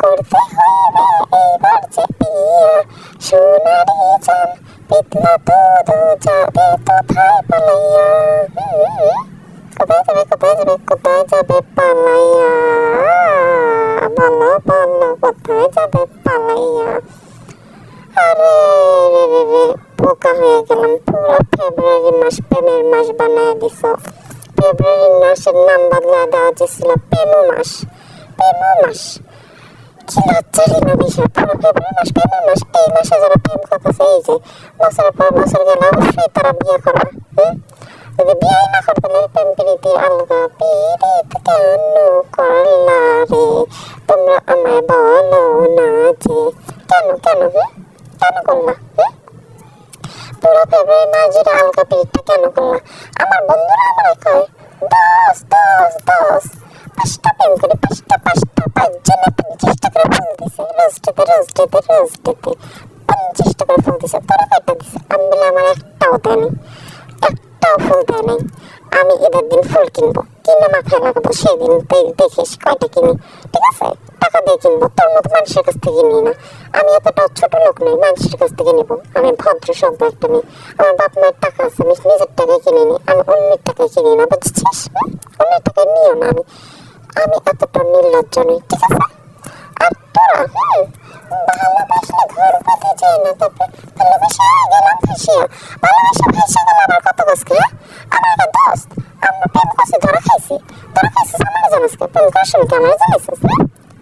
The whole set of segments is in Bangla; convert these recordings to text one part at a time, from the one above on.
করতে হবে এবার যে বিয়া সোনারি চান পিতলা তো দু যাবে কোথায় পালাইয়া কোথায় যাবে কোথায় যাবে কোথায় যাবে পালাইয়া বলো বলো কোথায় যাবে পালাইয়া আরে বোকা হয়ে গেলাম পুরো ফেব্রুয়ারি মাস প্রেমের মাস বানায় দিছ ফেব্রুয়ারি মাসের নাম বদলা দেওয়া হয়েছিল প্রেমো মাস প্রেমো মাস কি লজ্জারই না বিষয় পুরো ফেব্রুয়ারি মাস প্রেমের মাস এই মাসে যারা প্রেম করতেছে এই যে বছরের পর বছর গেলে অবশ্যই তারা বিয়ে করবে যদি বিয়ে না করতে না প্রেম প্রীতি আলগা পীড়িত কেন করলা রে তোমরা আমায় বলো না যে কেন কেন কেন করলা হুম পুরো ফেব্রুয়ারি মাস আলগা পীড়িতটা কেন করলা? আমার বন্ধুরা আমার কয় দোস দোস দোস পাঁচটা পেন করে পাঁচটা পাঁচটা, পাঁচজনে পঞ্চাশ টাকা ফোন দিছে। রোজটাতে রোজটাতে রোজটাতে পঞ্চাশ টাকা ফোন দিছে। তোরা কয়টা দিছে? আমি আমার একটাও দেয়নি, একটাও ফোন দেয় আমি ঈদের দিন ফুল কিনবো। কিনে মাথায় লাগাবো সেদিন দে- দেখিস কয়টা কিনি। ঠিক আছে? টাকা দিয়ে কিনবো, তোর মতো মানুষের কাছ থেকে নিই না। আমি এতটা ছোট লোক নই, মানুষের কাছ থেকে নিবো। আমি ভদ্র সভ্য একটা মেয়ে। আমার বাপ মায়ের টাকা আছে, আমি নিজের টাকায় কিনে নিই আমি অন্যের টাকায় কিনি না, বুঝছিস? অন্যের টাকায় নিও না আমি। আমি এতটা নির্লজ্জ নই, ঠিক আছে? আর তোরা, হুম, ভালোবাসলে ঘর বাঁধে যায় না, তারপর ভালোবাসা গেলাম ফাঁসিয়া ভালোবাসা ফাঁসিয়া গেল আমার কত গাছকে আমার একটা দোস্ত। আমরা প্রেম করছি, ধরা খাইছি। ধরা খাইছিস, আমার জানাসকে প্রেম করার সময় কি আমার জানাইছিস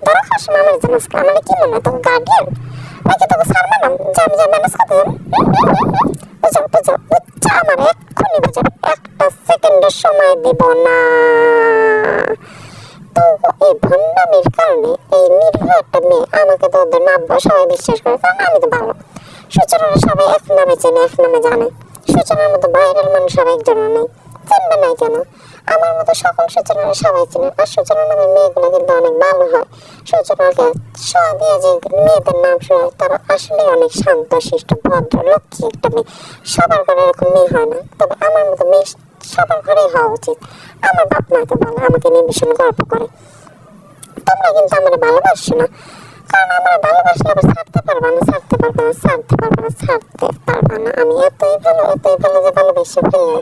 ধরা খাওয়ার আমার জানাসকে আমার কি মনে তোকে গার্ডিয়ান নাকি তোকে সার মানাম যে, আমি যে করতে যাব। বুঝো বুঝো উচ্চ আমার, এক্ষুনি বুঝো। একটা সেকেন্ডের সময় দেব না। তো এই ভণ্ডামির কারণে এই নিরীহ একটা মেয়ে আমাকে তো ওদের নামবো সবাই বিশ্বাস করে কারণ আমি তো ভালো সূচনারা সবাই এক নামে চেনে এক নামে জানে। সূচনার মতো বাইরের মানুষ আর একজনও নেই। চেনবে নাই কেন? আমার মতো সকল সূচনারা সবাই চেনে। আর সূচনার নামে মেয়েগুলো কিন্তু অনেক ভালো হয়। সূচনাকে সহ দিয়ে যে মেয়েদের নাম শোনায় তারা আসলে অনেক শান্ত, শিষ্ট, ভদ্র, লক্ষ্মী একটা মেয়ে। সবার ঘরে এরকম মেয়ে হয় না। তবে আমার মতো মেয়ে সবার ঘরেই হওয়া উচিত। আমার বাপ মা তো বলে, আমাকে নিয়ে ভীষণ গর্ব করে। তোমরা কিন্তু আমার ভালোবাসছো না। কারণ আমার ভালোবাসা, আমি ছাড়তে পারব না, ছাড়তে পারব না, ছাড়তে পারব না, ছাড়তে পারব না। আমি এতই ভালো এতই ভালো যে ভালোবেসে ফেললে।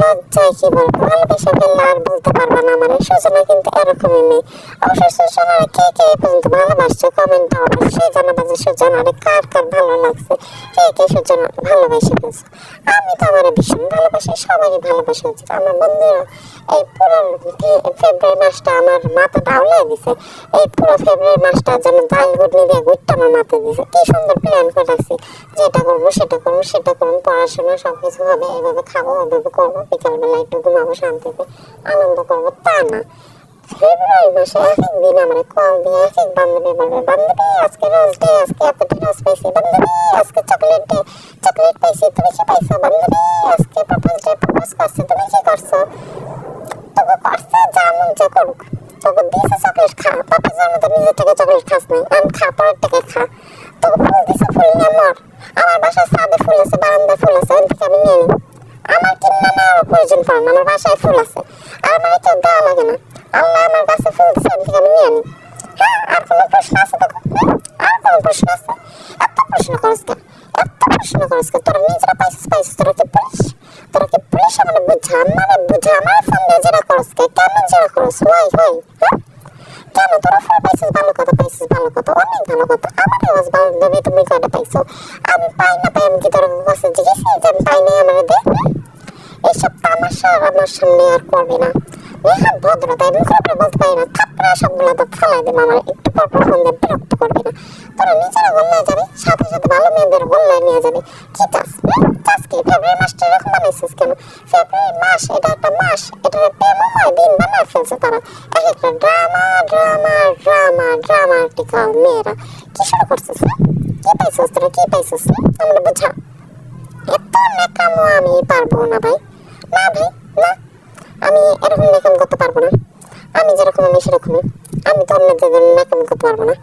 লজ্জায় কি বলব? ভালোবেসে ফেললে আর বলতে পারবে না আমার সূচনা কিন্তু এরকমই নেই অবশ্য সূচনার কে কে পর্যন্ত ভালোবাসছে? কমেন্ট অবশ্যই জানাবে যে সূচনারে কার কার ভালো লাগছে? কে কে সূচনা ভালোবেসে ফেলছে আমি তো আমার ভীষণ ভালোবাসি, সবারই ভালোবাসা উচিত। আমার বন্ধুরা এই পুরো ফেব্রুয়ারি মাসটা আমার মাথা ডাউলে দিছে। এই পুরো ফেব্রুয়ারি মাসটা যেন দাল গুটনি দিয়ে গুটটা আমার মাথায় দিছে। কি সুন্দর প্ল্যান করে রাখছি যেটা করব সেটা করব সেটা করব পড়াশোনা সব কিছু হবে এভাবে খাব ওভাবে করব। বিকালবেলা একটু ঘুমাবো শান্তিতে আনন্দ করব, তা না। ফেব্রুয়ারি মাসে এক দিন আমার কল দিয়ে, এক এক বান্ধবী বলবে, বান্ধবী, আজকে রোজ ডে, আজকে এতটি রোজ পাইছি। বান্ধবী, আজকে চকলেট ডে, চকলেট পাইছি, তুমি কি পাইছো? বান্ধবী, আজকে প্রপোজ ডে প্রপোজ করছে, তুমি কি করছ? তোকে করছে, যা মন চা করুক। তোকে দিয়েছে চকলেট, খা। পাপাজের মতো নিজের থেকে চকলেট খাস নাই। আমি খা, পরের থেকে খা। তোকে ফুল দিছে, ফুল নিয়ে মর। আমার বাসায় ছাদে ফুল আছে, বারান্দায় ফুল আছে ওই থেকে আমি নিয়ে নিই। আমার কিনা নেওয়ার প্রয়োজন পড়ে না? আমার বাসায় ফুল আছে। আর আমার কেউ দেওয়া লাগে না। আল্লাহ আমার কাছে ফুল দিছে ওই থেকে আমি নিয়ে নিই হ্যাঁ আর কোনো প্রশ্ন আছে হুম? আর কোনো প্রশ্ন আছে? এত প্রশ্ন করিস কেন? এত প্রশ্ন করিস কেন? তোরা নিজেরা পাইছিস পাইছিস। তোরা কি পুলিশ? তোরা কি পুলিশ? আমার বুঝা মানে বুঝা আমার ফোন দিয়ে জেরা করিস কে? কেন জেরা করিস? ওয়াই ওয়াই হ্যাঁ? কেন তোরা ফোন পাইছিস, ভালো কথা পাইছিস, ভালো কথা? অনেক ভালো কথা। আমার আওয়াজ ভালো দেবে তুমি কয়টা পাইছো। আমি পাই না পাই, আমি কি তোর কাছে জিজ্ঞেস আমি পাই নাই আমার দে এইসব তামাশা আমার সামনে আর করবে না। ভদ্রতা এবং করে বলতে পারি না। থাপড়া সবগুলো তো ফালাই দেবে আমার। একটু পর পর বিরক্ত করবে না। তোরা নিজেরা গোল্লায় যাবে, সাথে সাথে ভালো মেয়েদের নিয়ে যাবে। কি চাস? চাস কি? ফেব্রুয়ারি এরকম বানাইছিস কেন? ফেব্রুয়ারি মাস, এটা একটা মাস। এটা প্রেমময় দিন বানায় ফেলছে তারা। ড্রামা ড্রামা ড্রামা, ড্রামাটিক্যাল মেয়েরা। কি শুরু করছিস? কি পাইছিস তোরা? কি পাইছিস আমরা বুঝা। এত নেকামো আমি পারব না ভাই। না ভাই, না। আমি এরকম মেকআপ করতে পারব না। আমি যেরকম আমি সেরকমই। আমি তো অন্যদের মেকআপ করতে পারব না।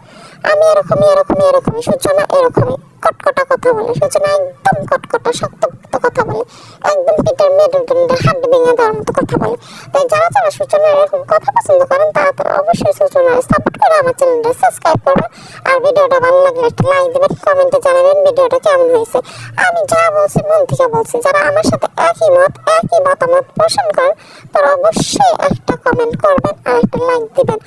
আমি এরকমই এরকমই এরকমই সূচনা এরকমই। কটকটা কথা বলে, সূচনা একদম কটকটা শক্তপোক্ত কথা বলে। একদম পিটার মেরুদণ্ডের হাত ভেঙে দেওয়ার মতো কথা বলে। তাই যারা যারা সূচনা এরকম কথা পছন্দ করেন, তারা তারা অবশ্যই সূচনার সাপোর্ট করে আমার চ্যানেলটা সাবস্ক্রাইব করবেন। আর ভিডিওটা ভালো লাগলে একটা লাইক দেবেন কমেন্টে জানাবেন ভিডিওটা কেমন হয়েছে। আমি যা বলছি, মন থেকে বলছি, যারা আমার সাথে একই মত, একই মতামত পোষণ করেন, তারা অবশ্যই একটা কমেন্ট করবেন আর একটা লাইক দিবেন।